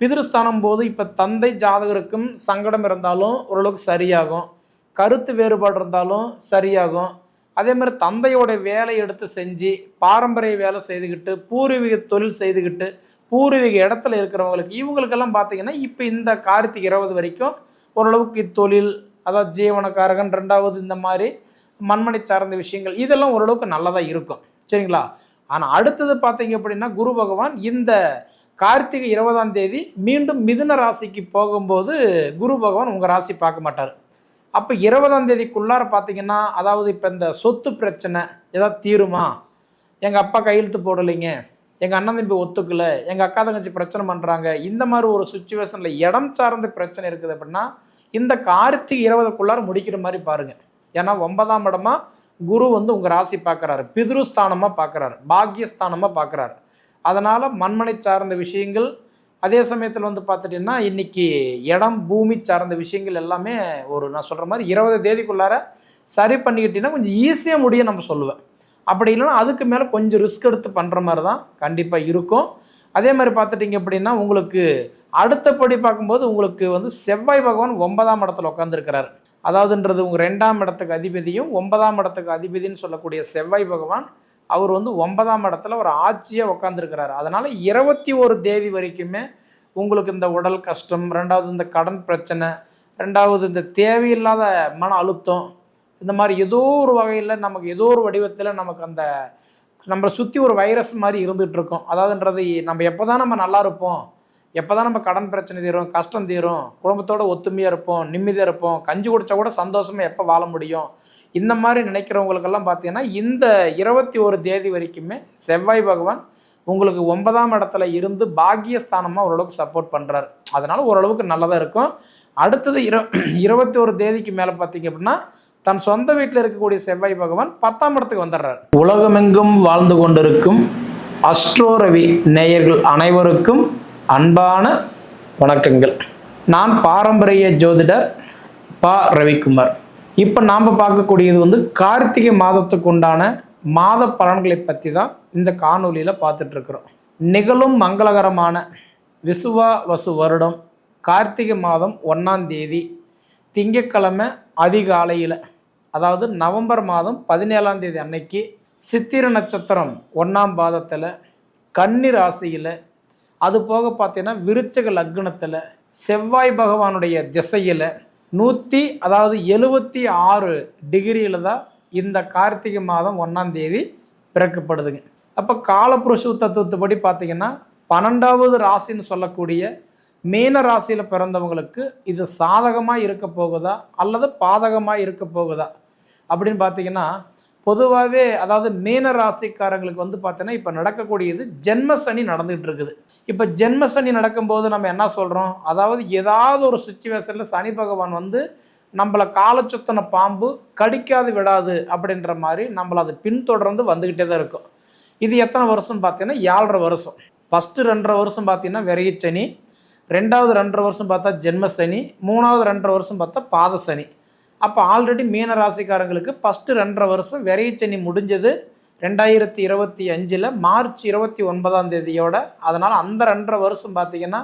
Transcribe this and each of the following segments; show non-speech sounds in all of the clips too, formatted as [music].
பிதிருஸ்தானம் போது இப்போ தந்தை ஜாதகருக்கும் சங்கடம் இருந்தாலும் ஓரளவுக்கு சரியாகும். கருத்து வேறுபாடு இருந்தாலும் சரியாகும். அதே மாதிரி தந்தையோட வேலை எடுத்து செஞ்சு பாரம்பரிய வேலை செய்துக்கிட்டு பூர்வீக தொழில் செய்துக்கிட்டு பூர்வீக இடத்துல இருக்கிறவங்களுக்கு இவங்களுக்கெல்லாம் பார்த்தீங்கன்னா இப்போ இந்த கார்த்திக் இருபது வரைக்கும் ஓரளவுக்கு தொழில் அதாவது ஜீவனக்காரகன் ரெண்டாவது இந்த மாதிரி மண்மனை சார்ந்த விஷயங்கள் இதெல்லாம் ஓரளவுக்கு நல்லதாக இருக்கும். சரிங்களா? ஆனால் அடுத்தது பார்த்தீங்க அப்படின்னா குரு பகவான் இந்த கார்த்திகை இருபதாம் தேதி மீண்டும் மிதுன ராசிக்கு போகும்போது குரு பகவான் உங்கள் ராசி பார்க்க மாட்டார். அப்போ இருபதாம் தேதிக்குள்ளார பார்த்தீங்கன்னா அதாவது இப்போ இந்த சொத்து பிரச்சனை ஏதாவது தீருமா? எங்கள் அப்பா கையெழுத்து போடலைங்க. எங்கள் அண்ணன் தம்பி ஒத்துக்கல. எங்கள் அக்கா தங்கச்சி பிரச்சனை பண்ணுறாங்க இந்த மாதிரி ஒரு சுச்சுவேஷனில் இடம் சார்ந்த பிரச்சனை இருக்குது அப்படின்னா இந்த கார்த்திகை இருபதுக்குள்ளார முடிக்கிற மாதிரி பாருங்கள் ஏன்னா ஒன்பதாம் இடமா குரு வந்து உங்கள் ராசி பார்க்குறாரு. பிதுருஸ்தானமாக பார்க்குறாரு. பாக்கியஸ்தானமாக பார்க்குறாரு. அதனால் மண்மனை சார்ந்த விஷயங்கள் அதே சமயத்தில் வந்து பார்த்துட்டிங்கன்னா இன்றைக்கி இடம் பூமி சார்ந்த விஷயங்கள் எல்லாமே ஒரு நான் சொல்கிற மாதிரி இருபது தேதிக்குள்ளார சரி பண்ணிக்கிட்டிங்கன்னா கொஞ்சம் ஈஸியாக முடியும் நம்ம சொல்லுவேன். அப்படி இல்லைன்னா அதுக்கு மேலே கொஞ்சம் ரிஸ்க் எடுத்து பண்ணுற மாதிரி தான் கண்டிப்பாக இருக்கும். அதே மாதிரி பார்த்துட்டிங்க அப்படின்னா உங்களுக்கு அடுத்தபடி பார்க்கும்போது உங்களுக்கு வந்து செவ்வாய் பகவான் ஒன்பதாம் இடத்துல உட்காந்துருக்கிறார் அதாவதுன்றது உங்கள் ரெண்டாம் இடத்துக்கு அதிபதியும் ஒன்பதாம் இடத்துக்கு அதிபதின்னு சொல்லக்கூடிய செவ்வாய் பகவான் அவர் வந்து ஒன்பதாம் இடத்துல ஒரு ஆட்சியாக உட்காந்துருக்கிறாரு அதனால் இருபத்தி ஒரு தேதி வரைக்குமே உங்களுக்கு இந்த உடல் கஷ்டம் ரெண்டாவது இந்த கடன் பிரச்சனை ரெண்டாவது இந்த தேவையில்லாத மன அழுத்தம் இந்த மாதிரி ஏதோ ஒரு வகையில் நமக்கு ஏதோ ஒரு வடிவத்தில் நமக்கு அந்த நம்மளை சுற்றி ஒரு வைரஸ் மாதிரி இருந்துகிட்ருக்கோம் அதாவதுன்றது நம்ம எப்போ தான் நம்ம நல்லா இருப்போம் எப்போ தான் நம்ம கடன் பிரச்சனை தீரும் கஷ்டம் தீரும் குடும்பத்தோட ஒத்துமையாக இருப்போம் நிம்மதியாக இருப்போம் கஞ்சி குடித்தா கூட சந்தோஷமாக எப்போ வாழ முடியும் இந்த மாதிரி நினைக்கிறவங்களுக்கெல்லாம் பார்த்தீங்கன்னா இந்த இருபத்தி ஒரு தேதி வரைக்குமே செவ்வாய் பகவான் உங்களுக்கு ஒன்பதாம் இடத்துல இருந்து பாக்கியஸ்தானமாக ஓரளவுக்கு சப்போர்ட் பண்ணுறாரு அதனால ஓரளவுக்கு நல்லதாக இருக்கும். அடுத்தது இர [clears throat] இருபத்தி ஒரு தேதிக்கு மேலே பார்த்தீங்க அப்படின்னா தன் சொந்த வீட்டில் இருக்கக்கூடிய செவ்வாய் பகவான் பத்தாம் இடத்துக்கு வந்துடுறார். உலகமெங்கும் வாழ்ந்து கொண்டிருக்கும் அஸ்ட்ரோ ரவி நேயர்கள் அனைவருக்கும் அன்பான வணக்கங்கள். நான் பாரம்பரிய ஜோதிடர் பா. ரவிக்குமார். இப்போ நாம் பார்க்கக்கூடியது வந்து கார்த்திகை மாதத்துக்கு உண்டான மாத பலன்களை பற்றி தான் இந்த காணொலியில் பார்த்துட்ருக்குறோம். நிகழும் மங்களகரமான விசுவா வசு வருடம் கார்த்திகை மாதம் ஒன்றாம் தேதி திங்கக்கிழமை அதிகாலையில் அதாவது நவம்பர் மாதம் பதினேழாம் தேதி அன்னைக்கு சித்திர நட்சத்திரம் ஒன்றாம் பாதத்தில் கன்னி ராசியில் அது போக பார்த்தீங்கன்னா விருச்சக லக்னத்தில் செவ்வாய் பகவானுடைய திசையில் நூற்றி அதாவது எழுபத்தி ஆறு டிகிரியில் தான் இந்த கார்த்திகை மாதம் ஒன்றாம் தேதி பிறக்கப்படுதுங்க. அப்போ காலப்புருஷ தத்துவத்துப்படி பார்த்தீங்கன்னா பன்னெண்டாவது ராசின்னு சொல்லக்கூடிய மீன ராசியில் பிறந்தவங்களுக்கு இது சாதகமாக இருக்க போகுதா அல்லது பாதகமாக இருக்க போகுதா அப்படின்னு பார்த்தீங்கன்னா பொதுவாகவே அதாவது மீன ராசிக்காரங்களுக்கு வந்து பார்த்தீங்கன்னா இப்போ நடக்கக்கூடியது ஜென்ம சனி நடந்துகிட்டு இருக்குது இப்போ ஜென்ம சனி நடக்கும்போது நம்ம என்ன சொல்கிறோம் அதாவது ஏதாவது ஒரு சுச்சுவேஷனில் சனி பகவான் வந்து நம்மளை காலச்சுத்தன பாம்பு கடிக்காது விடாது அப்படின்ற மாதிரி நம்மளை அது பின்தொடர்ந்து வந்துக்கிட்டே தான் இருக்கும். இது எத்தனை வருஷம் பார்த்தீங்கன்னா ஏழரை வருஷம். ஃபஸ்ட்டு ரெண்டரை வருஷம் பார்த்தீங்கன்னா விரையச்சனி ரெண்டாவது ரெண்டரை வருஷம் பார்த்தா ஜென்ம சனி. மூணாவது ரெண்டரை வருஷம் பார்த்தா பாத சனி அப்போ ஆல்ரெடி மீன ராசிக்காரங்களுக்கு ஃபஸ்ட்டு ரெண்டரை வருஷம் விரையச்சனி முடிஞ்சது. ரெண்டாயிரத்தி இருபத்தி அஞ்சில் மார்ச் இருபத்தி ஒன்பதாம் தேதியோட. அதனால் அந்த ரெண்டரை வருஷம் பார்த்திங்கன்னா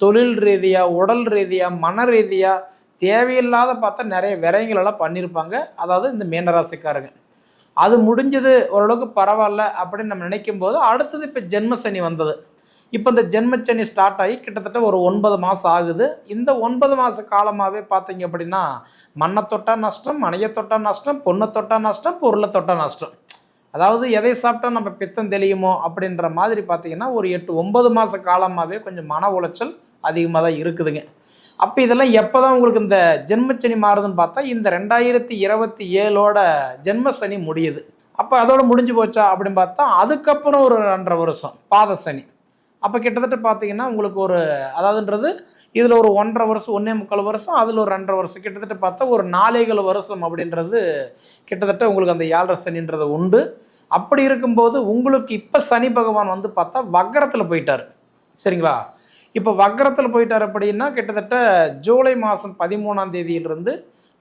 தொழில் ரீதியாக உடல் ரீதியாக மன ரீதியாக தேவையில்லாத பார்த்தா நிறைய விரயங்களெல்லாம் பண்ணியிருப்பாங்க அதாவது இந்த மீனராசிக்காரங்க அது முடிஞ்சது ஓரளவுக்கு பரவாயில்ல அப்படின்னு நம்ம நினைக்கும் போது அடுத்தது இப்போ ஜென்மசனி வந்தது. இப்போ இந்த ஜென்மச்சனி ஸ்டார்ட் ஆகி கிட்டத்தட்ட ஒரு ஒன்பது மாதம் ஆகுது. இந்த ஒன்பது மாத காலமாகவே பார்த்தீங்க அப்படின்னா மண்ணை தொட்டா நஷ்டம் மனையை தொட்டா நஷ்டம் பொண்ணை தொட்டா நஷ்டம் பொருளை தொட்டா நஷ்டம். அதாவது எதை சாப்பிட்டா நம்ம பித்தம் தெளியுமோ அப்படின்ற மாதிரி பார்த்தீங்கன்னா ஒரு எட்டு ஒன்பது மாத காலமாகவே கொஞ்சம் மன உளைச்சல் அதிகமாக தான் இருக்குதுங்க. அப்போ இதெல்லாம் எப்போ தான் உங்களுக்கு இந்த ஜென்மச்சனி மாறுதுன்னு பார்த்தா இந்த ரெண்டாயிரத்தி இருபத்தி ஏழோட ஜென்மசனி முடியுது. அப்போ அதோட முடிஞ்சு போச்சா அப்படின்னு பார்த்தா அதுக்கப்புறம் ஒரு ரெண்டரை வருஷம் பாத சனி அப்போ கிட்டத்தட்ட பார்த்தீங்கன்னா உங்களுக்கு ஒரு அதாவதுன்றது இதில் ஒரு ஒன்றரை வருஷம் ஒன்றே முக்கால் வருஷம் அதில் ஒரு ரெண்டரை வருஷம். கிட்டத்தட்ட பார்த்தா ஒரு நாலேகால் வருஷம் அப்படின்றது கிட்டத்தட்ட உங்களுக்கு அந்த ஏழரை சனின்றது உண்டு. அப்படி இருக்கும்போது உங்களுக்கு இப்போ சனி பகவான் வந்து பார்த்தா வக்கரத்தில் போயிட்டார். சரிங்களா? இப்போ வக்கரத்தில் போயிட்டார் அப்படின்னா கிட்டத்தட்ட ஜூலை மாதம் பதிமூணாம் தேதியிலிருந்து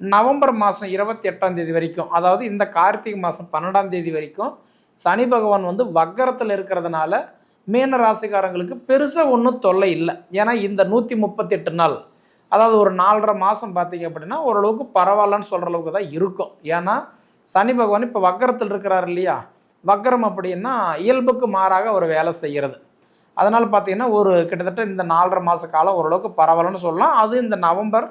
நவம்பர் மாதம் இருபத்தி எட்டாம் தேதி வரைக்கும் அதாவது இந்த கார்த்திகை மாதம் பன்னெண்டாம் தேதி வரைக்கும் சனி பகவான் வந்து வக்கரத்தில் இருக்கிறதுனால மீன ராசிக்காரங்களுக்கு பெருசாக ஒன்றும் தொல்லை இல்லை. ஏன்னா இந்த நூற்றி முப்பத்தெட்டு நாள் அதாவது ஒரு நாலரை மாதம் பார்த்தீங்க அப்படின்னா ஓரளவுக்கு பரவாயில்லன்னு சொல்கிற அளவுக்கு தான் இருக்கும். ஏன்னா சனி பகவான் இப்போ வக்கரத்தில் இருக்கிறார் இல்லையா? வக்கரம் அப்படின்னா இயல்புக்கு மாறாக ஒரு வேலை செய்கிறது அதனால் பார்த்தீங்கன்னா ஒரு கிட்டத்தட்ட இந்த நாலரை மாத காலம் ஓரளவுக்கு பரவாயில்லன்னு சொல்லலாம். அது இந்த நவம்பர்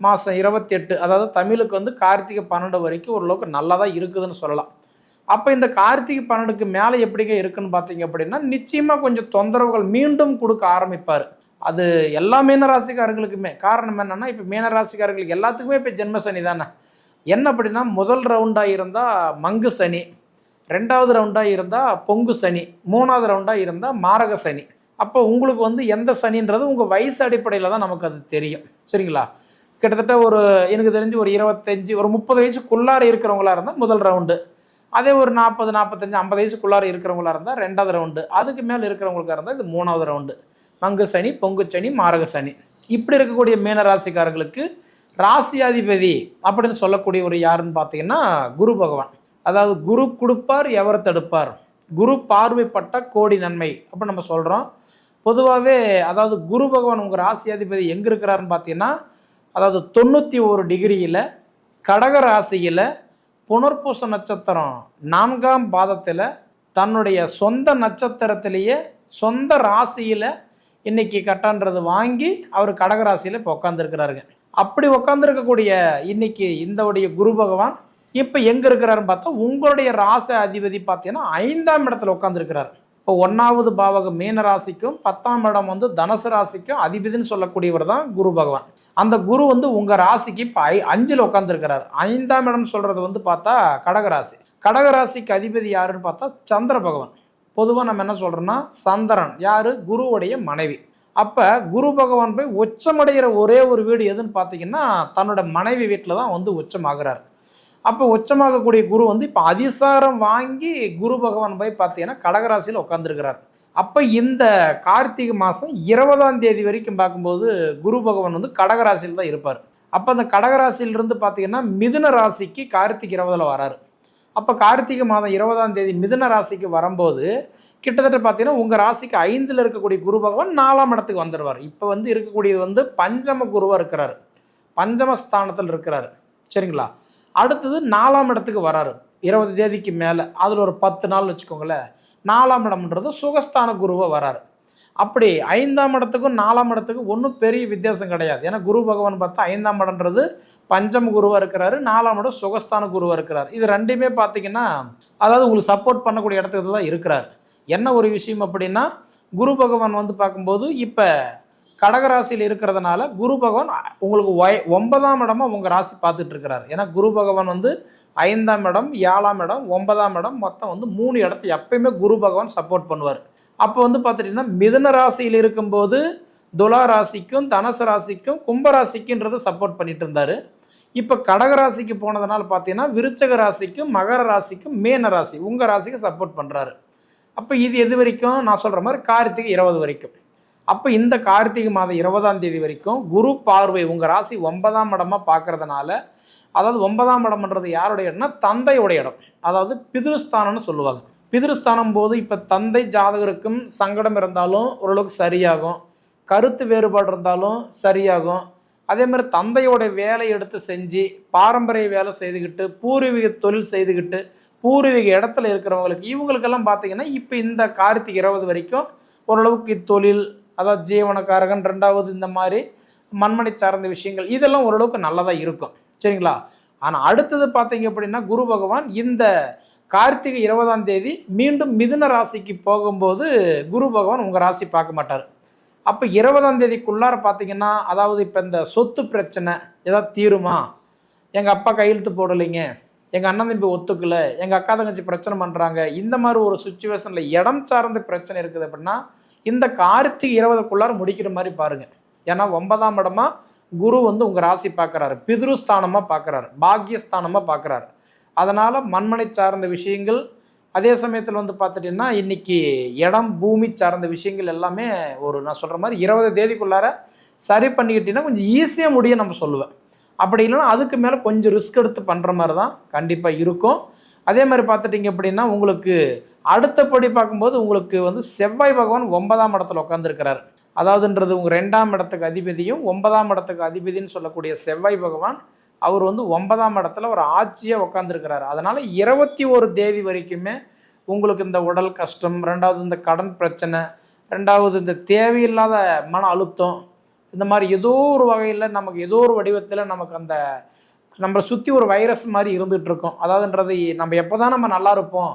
மாதம் இருபத்தெட்டு அதாவது தமிழுக்கு வந்து கார்த்திகை பன்னெண்டு வரைக்கும் ஓரளவுக்கு நல்லா தான் இருக்குதுன்னு சொல்லலாம். அப்போ இந்த கார்த்திகை பன்னெண்டுக்கு மேலே எப்படிங்க இருக்குன்னு பார்த்தீங்க அப்படின்னா நிச்சயமாக கொஞ்சம் தொந்தரவுகள் மீண்டும் கொடுக்க ஆரம்பிப்பார். அது எல்லா மீனராசிக்காரர்களுக்குமே. காரணம் என்னென்னா இப்போ மீனராசிக்காரர்களுக்கு எல்லாத்துக்குமே இப்போ ஜென்ம சனி தானே. என்ன அப்படின்னா முதல் ரவுண்டாக இருந்தால் மங்கு சனி ரெண்டாவது ரவுண்டாக இருந்தால் பொங்கு சனி மூணாவது ரவுண்டாக இருந்தால் மாரக சனி. அப்போ உங்களுக்கு வந்து எந்த சனின்றது உங்கள் வயசு அடிப்படையில் தான் நமக்கு அது தெரியும். சரிங்களா? கிட்டத்தட்ட ஒரு எனக்கு தெரிஞ்சு ஒரு இருபத்தஞ்சி ஒரு முப்பது வயசுக்குள்ளார இருக்கிறவங்களா இருந்தால் முதல் ரவுண்டு அதே ஒரு நாற்பது நாற்பத்தஞ்சு ஐம்பது வயசுக்குள்ளார இருக்கிறவங்களா இருந்தால் ரெண்டாவது ரவுண்டு அதுக்கு மேலே இருக்கிறவங்களுக்காக இருந்தால் இது மூணாவது ரவுண்டு மங்கு சனி பொங்கு சனி மாரக சனி. இப்படி இருக்கக்கூடிய மீன ராசிக்காரர்களுக்கு ராசியாதிபதி அப்படின்னு சொல்லக்கூடிய ஒரு யாருன்னு பார்த்தீங்கன்னா குரு பகவான். அதாவது குரு கொடுப்பார் எவர் தடுப்பார்? குரு பார்வைப்பட்ட கோடி நன்மை அப்படி நம்ம சொல்கிறோம் பொதுவாகவே அதாவது குரு பகவான் உங்கள் ராசியாதிபதி எங்கே இருக்கிறாருன்னு பார்த்தீங்கன்னா அதாவது தொண்ணூற்றி ஒரு டிகிரியில் கடக ராசியில் புனர்பூச நட்சத்திரம் நான்காம் பாதத்தில் தன்னுடைய சொந்த நட்சத்திரத்திலேயே சொந்த ராசியில் இன்னைக்கு கட்டான்றது வாங்கி அவர் கடகராசியில் இப்போ உட்காந்துருக்கிறாருங்க அப்படி உட்காந்துருக்கக்கூடிய இன்னைக்கு இந்தவுடைய குரு பகவான் இப்போ எங்கே இருக்கிறாருன்னு பார்த்தா உங்களுடைய ராச அதிபதி பார்த்தீங்கன்னா ஐந்தாம் இடத்துல உட்காந்துருக்கிறார் இப்போ ஒன்றாவது பாவகம் மீன ராசிக்கும் பத்தாம் இடம் வந்து தனுசு ராசிக்கும் அதிபதினு சொல்லக்கூடியவர் தான் குரு பகவான். அந்த குரு வந்து உங்கள் ராசிக்கு இப்போ ஐ அஞ்சில் உட்காந்துருக்கிறார் ஐந்தாம் இடம் சொல்கிறது வந்து பார்த்தா கடகராசி கடகராசிக்கு அதிபதி யாருன்னு பார்த்தா சந்திர பகவான். பொதுவாக நம்ம என்ன சொல்கிறோன்னா சந்திரன். யார்? குருவுடைய மனைவி. அப்போ குரு பகவான் போய் உச்சமடைகிற ஒரே ஒரு வீடு எதுன்னு பார்த்தீங்கன்னா தன்னோட மனைவி வீட்டில் தான் வந்து உச்சமாகிறார். அப்போ உச்சமாகக்கூடிய குரு வந்து இப்போ அதிசாரம் வாங்கி குரு பகவான் போய் பார்த்தீங்கன்னா கடகராசியில் உட்காந்துருக்கிறார் அப்போ இந்த கார்த்திகை மாதம் இருபதாம் தேதி வரைக்கும் பார்க்கும்போது குரு பகவான் வந்து கடகராசியில் தான் இருப்பார். அப்போ அந்த கடகராசியிலிருந்து பார்த்தீங்கன்னா மிதுன ராசிக்கு கார்த்திகை இருபதில் வராரு. அப்போ கார்த்திகை மாதம் இருபதாம் தேதி மிதுன ராசிக்கு வரும்போது கிட்டத்தட்ட பார்த்தீங்கன்னா உங்கள் ராசிக்கு ஐந்தில் இருக்கக்கூடிய குரு பகவான் நாலாம் இடத்துக்கு வந்துடுவார் இப்போ வந்து இருக்கக்கூடியது வந்து பஞ்சம குருவாக இருக்கிறார். பஞ்சமஸ்தானத்தில் இருக்கிறார். சரிங்களா? அடுத்தது நாலாம் இடத்துக்கு வராரு. இருபது தேதிக்கு மேலே. அதில் ஒரு பத்து நாள் வச்சுக்கோங்களேன். நாலாம் இடம்ன்றது சுகஸ்தான குருவாக வராரு. அப்படி ஐந்தாம் இடத்துக்கும் நாலாம் இடத்துக்கும் ஒன்றும் பெரிய வித்தியாசம் கிடையாது. ஏன்னா குரு பகவான் பார்த்தா ஐந்தாம் இடம்ன்றது பஞ்சம் குருவாக இருக்கிறாரு. நாலாம் இடம் சுகஸ்தான குருவாக இருக்கிறார். இது ரெண்டுமே பார்த்தீங்கன்னா அதாவது உங்களுக்கு சப்போர்ட் பண்ணக்கூடிய இடத்துக்கு தான் இருக்கிறார். என்ன ஒரு விஷயம் அப்படின்னா குரு பகவான் வந்து பார்க்கும்போது இப்போ கடகராசியில் இருக்கிறதுனால குரு பகவான் உங்களுக்கு ஒய் ஒன்பதாம் இடமா உங்கள் ராசி பார்த்துட்டு இருக்கிறார். ஏன்னா குரு பகவான் வந்து ஐந்தாம் இடம் ஏழாம் இடம் ஒன்பதாம் இடம் மொத்தம் வந்து மூணு இடத்த எப்பயுமே குரு பகவான் சப்போர்ட் பண்ணுவார். அப்போ வந்து பார்த்துட்டிங்கன்னா மிதுன ராசியில் இருக்கும்போது துலா ராசிக்கும் தனுசு ராசிக்கும் கும்பராசிக்குன்றதை சப்போர்ட் பண்ணிட்டு இருந்தார். இப்போ கடகராசிக்கு போனதுனால பார்த்தீங்கன்னா விருச்சக ராசிக்கும் மகர ராசிக்கும் மீன ராசி உங்கள் ராசிக்கு சப்போர்ட் பண்ணுறாரு அப்போ இது எது வரைக்கும்? நான் சொல்கிற மாதிரி கார்த்திகை இருபது வரைக்கும். அப்போ இந்த கார்த்திகை மாதம் இருபதாம் தேதி வரைக்கும் குரு பார்வை உங்கள் ராசி ஒன்பதாம் இடமா பார்க்கறதுனால அதாவது ஒன்பதாம் இடம்ன்றது யாருடைய இடம்னா தந்தையுடைய இடம். அதாவது பிதிருஸ்தானம்னு சொல்லுவாங்க. பிதிருஸ்தானம் போது இப்போ தந்தை ஜாதகருக்கும் சங்கடம் இருந்தாலும் ஓரளவுக்கு சரியாகும். கருத்து வேறுபாடு இருந்தாலும் சரியாகும். அதே மாதிரி தந்தையோட வேலை எடுத்து செஞ்சு பாரம்பரிய வேலை செய்துக்கிட்டு பூர்வீக தொழில் செய்துக்கிட்டு பூர்வீக இடத்துல இருக்கிறவங்களுக்கு இவங்களுக்கெல்லாம் பார்த்தீங்கன்னா இப்போ இந்த கார்த்திகை இருபது வரைக்கும் ஓரளவுக்கு தொழில் அதாவது ஜீவனக்காரகன் ரெண்டாவது இந்த மாதிரி மண்மனை சார்ந்த விஷயங்கள் இதெல்லாம் ஓரளவுக்கு நல்லதாக இருக்கும். சரிங்களா? ஆனால் அடுத்தது பார்த்தீங்க அப்படின்னா குரு பகவான் இந்த கார்த்திகை இருபதாம் தேதி மீண்டும் மிதுன ராசிக்கு போகும்போது குரு பகவான் உங்கள் ராசி பார்க்க மாட்டார். அப்போ இருபதாம் தேதிக்குள்ளார பார்த்தீங்கன்னா அதாவது இப்போ இந்த சொத்து பிரச்சனை ஏதாவது தீருமா? எங்கள் அப்பா கையெழுத்து போடலைங்க. எங்கள் அண்ணன் தம்பி ஒத்துக்கலை எங்கள் அக்கா தங்கச்சி பிரச்சனை பண்ணுறாங்க இந்த மாதிரி ஒரு சுச்சுவேஷனில் இடம் சார்ந்த பிரச்சனை இருக்குது அப்படின்னா இந்த கார்த்திக் இருபதுக்குள்ளார முடிக்கிற மாதிரி பாருங்கள் ஏன்னா ஒன்பதாம் இடமா குரு வந்து உங்கள் ராசி பார்க்குறாரு பிதுருஸ்தானமாக பார்க்குறாரு பாக்கியஸ்தானமாக பார்க்குறாரு அதனால் மண்மனை சார்ந்த விஷயங்கள் அதே சமயத்தில் வந்து பார்த்துட்டிங்கன்னா இன்னைக்கு இடம் பூமி சார்ந்த விஷயங்கள் எல்லாமே ஒரு நான் சொல்கிற மாதிரி இருபது தேதிக்குள்ளார சரி பண்ணிக்கிட்டீங்கன்னா கொஞ்சம் ஈஸியாக முடியும் நம்ம சொல்லுவேன். அப்படி இல்லைன்னா அதுக்கு மேலே கொஞ்சம் ரிஸ்க் எடுத்து பண்ணுற மாதிரி தான் கண்டிப்பாக இருக்கும். அதே மாதிரி பார்த்துட்டிங்க அப்படின்னா உங்களுக்கு அடுத்தபடி பார்க்கும்போது உங்களுக்கு வந்து செவ்வாய் பகவான் ஒன்பதாம் இடத்துல உட்காந்துருக்கிறார் அதாவதுன்றது உங்கள் ரெண்டாம் இடத்துக்கு அதிபதியும் ஒன்பதாம் இடத்துக்கு அதிபதினு சொல்லக்கூடிய செவ்வாய் பகவான் அவர் வந்து ஒன்பதாம் இடத்துல ஒரு ஆட்சியாக உட்காந்துருக்கிறார் அதனால் இருபத்தி ஒரு தேதி வரைக்குமே உங்களுக்கு இந்த உடல் கஷ்டம் ரெண்டாவது இந்த கடன் பிரச்சனை ரெண்டாவது இந்த தேவையில்லாத மன அழுத்தம் இந்த மாதிரி ஏதோ ஒரு வகையில் நமக்கு ஏதோ ஒரு வடிவத்தில் நமக்கு அந்த நம்மளை சுற்றி ஒரு வைரஸ் மாதிரி இருந்துகிட்டு இருக்கோம். அதாவதுன்றது நம்ம எப்போ தான் நம்ம நல்லா இருப்போம்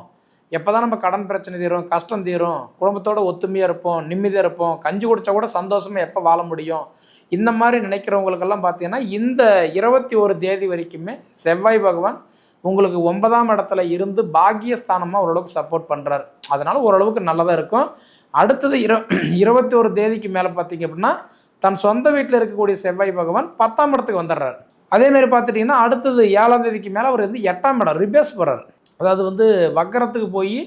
எப்போ தான் நம்ம கடன் பிரச்சனை தீரும் கஷ்டம் தீரும் குடும்பத்தோட ஒத்துமையாக இருப்போம் நிம்மதியாக இருப்போம் கஞ்சி குடித்தா கூட சந்தோஷமாக எப்போ வாழ முடியும்? இந்த மாதிரி நினைக்கிறவங்களுக்கெல்லாம் பார்த்தீங்கன்னா இந்த இருபத்தி ஒரு தேதி வரைக்குமே செவ்வாய் பகவான் உங்களுக்கு ஒன்பதாம் இடத்துல இருந்து பாக்கியஸ்தானமாக ஓரளவுக்கு சப்போர்ட் பண்ணுறாரு அதனால் ஓரளவுக்கு நல்லதாக இருக்கும். அடுத்தது இரு [clears throat] இருபத்தி ஒரு தேதிக்கு மேலே பார்த்தீங்க அப்படின்னா தன் சொந்த வீட்டில் இருக்கக்கூடிய செவ்வாய் பகவான் பத்தாம் இடத்துக்கு வந்துடுறாரு. அதேமாரி பார்த்துட்டிங்கன்னா அடுத்தது ஏழாம் தேதிக்கு மேலே அவர் வந்து எட்டாம் இடம் ரிபேஸ் போகிறார் அதாவது வந்து வக்கரத்துக்கு போய்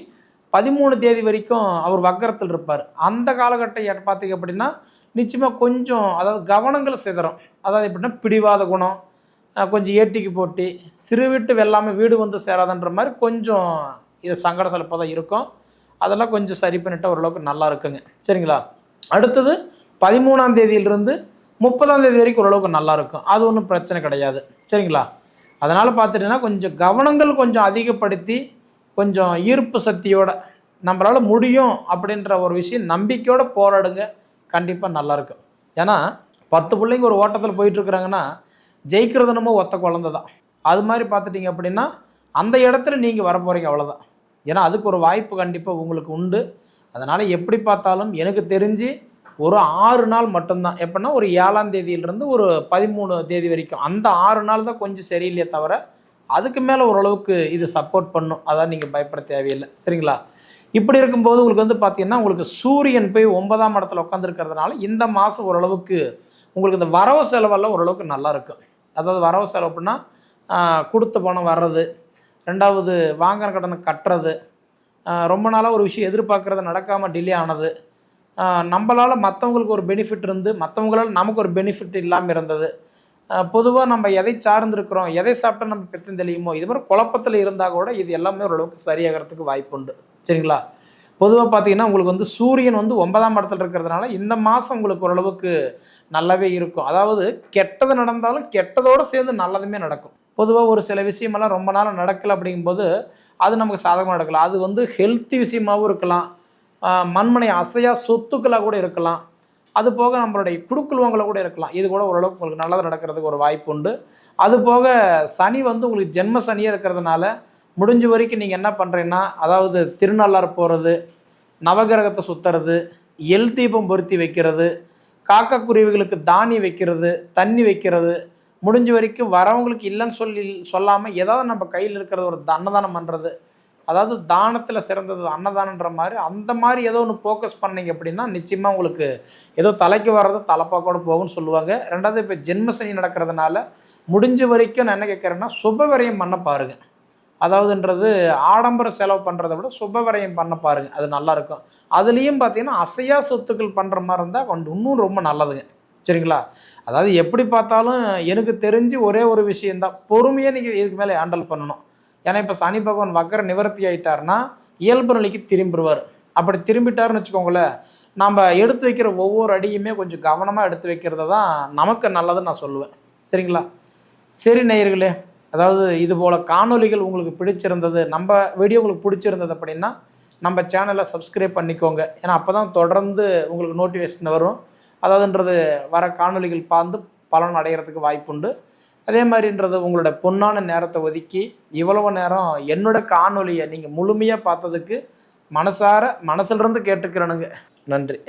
பதிமூணு தேதி வரைக்கும் அவர் வக்கரத்தில் இருப்பார். அந்த காலகட்டம் பார்த்தீங்க அப்படின்னா நிச்சயமாக கொஞ்சம் அதாவது கவனங்கள் சிதறும். அதாவது எப்படின்னா பிடிவாத குணம் கொஞ்சம் ஏட்டிக்கு போட்டி சிறு வீட்டு வெள்ளாமல் வீடு வந்து சேராதன்ற மாதிரி கொஞ்சம் இது சங்கட சலப்பாக தான் இருக்கும். அதெல்லாம் கொஞ்சம் சரி பண்ணிட்டு ஓரளவுக்கு நல்லா இருக்குங்க. சரிங்களா? அடுத்தது பதிமூணாம் தேதியிலிருந்து முப்பதாம் தேதி வரைக்கும் ஓரளவுக்கு நல்லாயிருக்கும். அது ஒன்றும் பிரச்சனை கிடையாது. சரிங்களா? அதனால் பார்த்துட்டீங்கன்னா கொஞ்சம் கவனங்கள் கொஞ்சம் அதிகப்படுத்தி கொஞ்சம் ஈர்ப்பு சக்தியோட நம்மளால் முடியும் அப்படின்ற ஒரு விஷயம் நம்பிக்கையோடு போராடுங்க. கண்டிப்பாக நல்லாயிருக்கும். ஏன்னா பத்து பிள்ளைங்க ஒரு ஓட்டத்தில் போயிட்டுருக்குறாங்கன்னா ஜெயிக்கிறது என்னமோ ஒத்த குழந்த தான். அது மாதிரி பார்த்துட்டிங்க அப்படின்னா அந்த இடத்துல நீங்கள் வர போகிறீங்க அவ்வளோதான் ஏன்னா அதுக்கு ஒரு வாய்ப்பு கண்டிப்பாக உங்களுக்கு உண்டு. அதனால் எப்படி பார்த்தாலும் எனக்கு தெரிஞ்சு ஒரு ஆறு நாள் மட்டும்தான். எப்படின்னா ஒரு ஏழாம் தேதியிலிருந்து ஒரு பதிமூணு தேதி வரைக்கும். அந்த ஆறு நாள் தான் கொஞ்சம் சரியில்லையே தவிர அதுக்கு மேலே ஓரளவுக்கு இது சப்போர்ட் பண்ணும். அதான் நீங்கள் பயப்பட தேவையில்லை. சரிங்களா? இப்படி இருக்கும்போது உங்களுக்கு வந்து பார்த்தீங்கன்னா உங்களுக்கு சூரியன் போய் ஒன்பதாம் இடத்துல உட்காந்துருக்கிறதுனால இந்த மாதம் ஓரளவுக்கு உங்களுக்கு இந்த வரவு செலவெல்லாம் ஓரளவுக்கு நல்லா இருக்கும். அதாவது வரவு செலவு அப்படின்னா கொடுத்த பணம் வர்றது ரெண்டாவது வாங்கின கடனை கட்டுறது ரொம்ப நாளாக ஒரு விஷயம் எதிர்பார்க்குறது நடக்காமல் டிலே ஆனது நம்மளால் மற்றவங்களுக்கு ஒரு பெனிஃபிட் இருந்து மற்றவங்களால் நமக்கு ஒரு பெனிஃபிட் இல்லாமல் இருந்தது. பொதுவாக நம்ம எதை சார்ந்திருக்கிறோம் எதை சாப்பிட்டா நம்ம பெத்தம் தெளியுமோ இது மாதிரி குழப்பத்தில் இருந்தால் கூட இது எல்லாமே ஓரளவுக்கு சரியாகிறதுக்கு வாய்ப்பு உண்டு. சரிங்களா? பொதுவாக பார்த்தீங்கன்னா உங்களுக்கு வந்து சூரியன் வந்து ஒன்பதாம் இடத்துல இருக்கிறதுனால இந்த மாதம் உங்களுக்கு ஓரளவுக்கு நல்லாவே இருக்கும். அதாவது கெட்டது நடந்தாலும் கெட்டதோடு சேர்ந்து நல்லதுமே நடக்கும். பொதுவாக ஒரு சில விஷயமெல்லாம் ரொம்ப நாள் நடக்கலை அப்படிங்கும்போது அது நமக்கு சாதகமாக நடக்கலாம் அது வந்து ஹெல்த்தி விஷயமாகவும் இருக்கலாம். மண்மனை அசையா சொத்துக்களாக கூட இருக்கலாம். அது போக நம்மளுடைய குடுக்குழுவங்களை கூட இருக்கலாம். இது கூட ஓரளவுக்கு உங்களுக்கு நல்லது நடக்கிறதுக்கு ஒரு வாய்ப்பு உண்டு. அது போக சனி வந்து உங்களுக்கு ஜென்ம சனியாக இருக்கிறதுனால முடிஞ்ச வரைக்கும் நீங்கள் என்ன பண்ணுறீங்கன்னா அதாவது திருநள்ளாறு போகிறது நவகிரகத்தை சுற்றுறது எல் தீபம் பொருத்தி வைக்கிறது காக்கக்குருவிகளுக்கு தானி வைக்கிறது தண்ணி வைக்கிறது முடிஞ்ச வரைக்கும் வரவங்களுக்கு இல்லைன்னு சொல்லி சொல்லாமல் ஏதாவது நம்ம கையில் இருக்கிறது ஒரு அன்னதானம் பண்ணுறது அதாவது தானத்தில் சிறந்தது அன்னதானன்ற மாதிரி அந்த மாதிரி ஏதோ ஒன்று ஃபோக்கஸ் பண்ணீங்க அப்படின்னா நிச்சயமாக உங்களுக்கு ஏதோ தலைக்கு வர்றது கூட போகும்னு சொல்லுவாங்க. ரெண்டாவது இப்போ ஜென்மசனி நடக்கிறதுனால முடிஞ்ச வரைக்கும் நான் என்ன கேட்குறேன்னா சுப பண்ண பாருங்கள் அதாவதுன்றது ஆடம்பர செலவு பண்ணுறத விட சுப பண்ண பாருங்கள் அது நல்லாயிருக்கும் அதுலேயும் பார்த்தீங்கன்னா அசையா சொத்துக்கள் பண்ணுற மாதிரி இருந்தால் கொஞ்சம் இன்னும் ரொம்ப நல்லதுங்க. சரிங்களா? அதாவது எப்படி பார்த்தாலும் எனக்கு தெரிஞ்சு ஒரே ஒரு விஷயந்தான் பொறுமையாக நீங்கள் இதுக்கு மேலே ஹேண்டில் பண்ணணும். ஏன்னா இப்போ சனி பகவான் வக்கர நிவர்த்தி ஆயிட்டாருன்னா இயல்பு நிலைக்கு திரும்பிடுவார் அப்படி திரும்பிட்டாருன்னு வச்சுக்கோங்களேன் நம்ம எடுத்து வைக்கிற ஒவ்வொரு அடியுமே கொஞ்சம் கவனமாக எடுத்து வைக்கிறது தான் நமக்கு நல்லதுன்னு நான் சொல்லுவேன். சரிங்களா? சரி நேயர்களே அதாவது இது போல் காணொலிகள் உங்களுக்கு பிடிச்சிருந்தது நம்ம வீடியோ உங்களுக்கு பிடிச்சிருந்தது அப்படின்னா நம்ம சேனலை சப்ஸ்கிரைப் பண்ணிக்கோங்க. ஏன்னா அப்போ தான் தொடர்ந்து உங்களுக்கு நோட்டிஃபிகேஷன் வரும். அதாவதுன்றது வர காணொலிகள் பார்த்து பலன் அடைகிறதுக்கு வாய்ப்புண்டு. அதே மாதிரின்றது உங்களோட பொன்னான நேரத்தை ஒதுக்கி இவ்வளவு நேரம் என்னோட காணொலியை நீங்கள் முழுமையாக பார்த்ததுக்கு மனசார மனசுலேருந்து கேட்டுக்கிறேனுங்க. நன்றி.